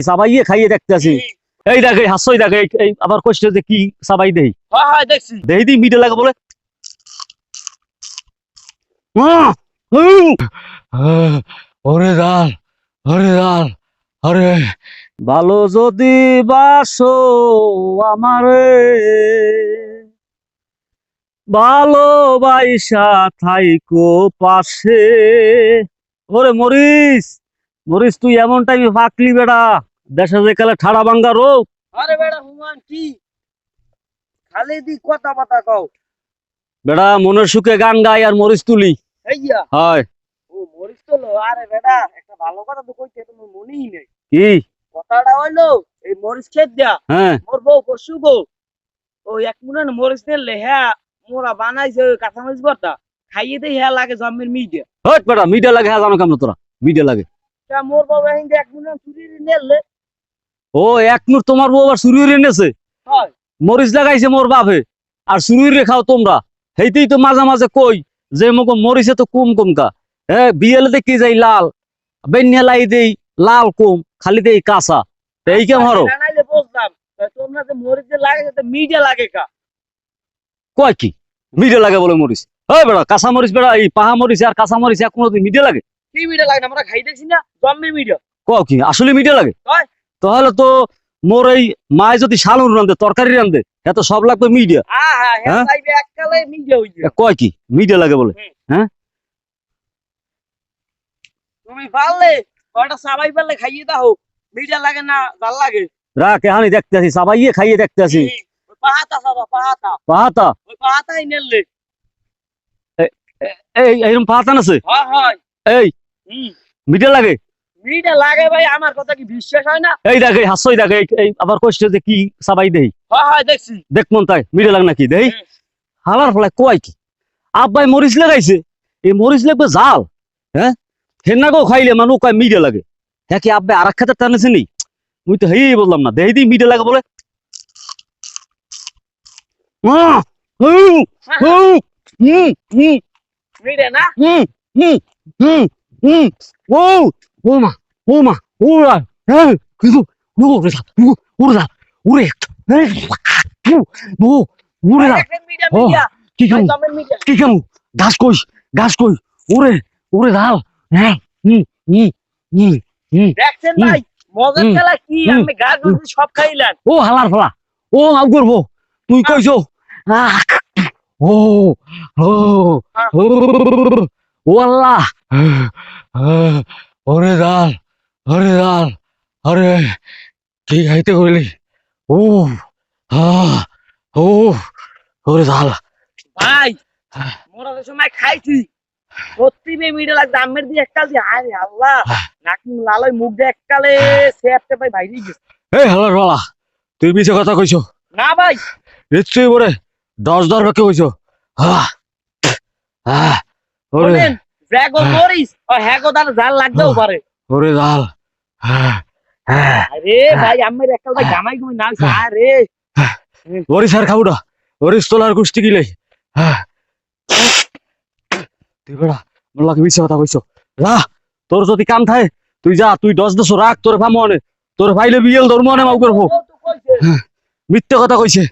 সাবাইয়ে খাইয়ে দেখতে আছি এই দেখ এই হাস্যই দেখ এই- আবার কষ্ট যে কি সাবাই দেই? হ্যাঁ হ্যাঁ দেখছি। দেই দি মিটে লাগে বলে! ওরে দাল ওরে দাল আরে। ভালো যদি বাসো আমারে থাইকো পাশে। ওরে মরিস মরিস তুই এমন টাইমে ফাঁকলি বেড়া। দেশে যে কালে ঠাড়া ভাঙ্গা রোগ। আরে বেটা হুমান কি? খালি দি কথা বাতা কও। বেড়া মনের সুখে গান গাই আর মরিস তুলি। হয়। ও তো আরে বেটা একটা ভালো কথা তো কইতে তোমার মনেই নেই। কি? কথাটা হইল এই মরিচ খেত দিয়া হ্যাঁ। মোর বউ পশু গো ও এক মুনে মরিচ নিলে হ্যাঁ মোরা বানাইছে ওই কাঁচা মরিচ ভর্তা। খাইয়ে দেই হ্যাঁ লাগে জন্মের মিডিয়া হট বেড়া মিডিয়া লাগে হ্যাঁ জানো কেমন তোরা? মিডিয়া লাগে। মোর এখন এক মুনে চুরি নিলে ও এক নূর তোমার বউ আবার হয়ে এনেছে। মরিচ লাগাইছে মোর বাপে আর চুরি রে খাও তোমরা। সেইতেই তো মাঝে মাঝে কই যে মোক মরিছে তো কম কম কা হ্যাঁ বিয়েলে দেখি যাই লাল? বেন্যা লাই দেই লাল কম খালি দেই কাঁচা। এই কেম হরো? তোমরা যে মরিচ লাগে লাগে কা? কয় কি? মিডিয়া লাগে বলে মরিচ। হয় বেড়া কাঁচা মরিচ বেড়া এই পাহা মরিচ আর কাঁচা মরিচ এক কোনোদিন মিডিয়া লাগে? কি মিডিয়া লাগে আমরা খাই দেখছি না মিডিয়া কও কি আসলে মিডিয়া লাগে। তাহলে তো মোর এই মায় যদি শালুন রান্ধে তরকারি রান্ধে এত সব লাগবে মিডিয়া। হ্যাঁ? হ্যাঁ হ্যাঁ? হ্যাঁ কয় কি? মিডিয়া লাগে বলে। তুমি পারলে কয়টা সাবাই পারলে খাইয়ে দাও। মিডিয়া লাগে না ভালো লাগে। রাখ দেখতে সাবাইয়ে খাইয়ে দেখতে পাহাতা সাবা পাহাতা। পাহাতা? ওই পাহাতাই নেলে এই এইরকম পাহাতান আছে হয় হয়। এই মিডিয়া লাগে? মিডিয়া লাগে ভাই আমার কথা কি বিশ্বাস হয় না? এই দেখ এই হাস্যই দেখ এই- এই আবার কষ্ট যে কি সাবাই দেই। হয় হয় দেখছি। দেখ মন তাই মিডিয়া লাগে নাকি? দেই। হুম। হালার ফলাই কয় কি? আব্বাই মরিচ লাগাইছে। এই মরিচ লাগবে জাল হ্যাঁ? হেনা খাইলে মানুষ কয় মিডিয়া লাগে। হ্যাঁ কি আব্বাই আর এক খাতে টানেছে নি? মুই তো হেই বললাম না দেই দি লাগে বলে। আহ! হুম, হুম, হুম, হুম, মিডিয়া না হুম, হুম, হুম, হুম। ও ও মা ও মা ও রা হ্যাঁ কিন্তু ও রে ও ও রা ওরে ও ও ও রে মিডিয়া ও, মিডিয়া কি কেমন জন্মের মিডিয়া কি কেমন ঘাস কই ঘাস কই ওরে ওরে হ্যাঁ হুম হুম হুম হুম দেখছেন ভাই মজার খেলা কি আমি গাছ সব খাইলেন ও হালার ফলা। ও আউ করব। তুই কইছো? ও ও ও আল্লাহ। ওরে দাল ওরে দাল আরে কি খাইতে কইলি ও আহ ও ওরে দাল ভাই মোরা যে সময় খাইছি। সত্যি বে মিডিয়া লাগছে আমের দিয়ে এককাল দিয়ে আরে আল্লাহ। নাক মুখ লাল হয়ে মুখ দিয়ে এককালে সেপতে পাই ভাই গেছে। এই হালার ফলা তুই মিছে কথা কইছো? না ভাই। নিশ্চয়ই বলে দশ দর বাকি হইছো আহ আহ ওরে। ড্রাগন মরিস ও হ্যাগো দার জাল লাগতেও পারে। ওরে দাল হ্যাঁ হ্যাঁ। আরে ভাই আমের এককাল ভাই জামাই ঘুমি না? আরে। তোলার গিলে। হ্যাঁ। তুই বেড়া মোল্লাকে মিছে কথা কইছো। রা তোর যদি কাম থাকে তুই যা তুই দশ দশ রাখ তোর ভামনে। তোর ভাইলে বিয়েল ধর্ম নে মাউ করব। মিথ্যে কথা কইছে।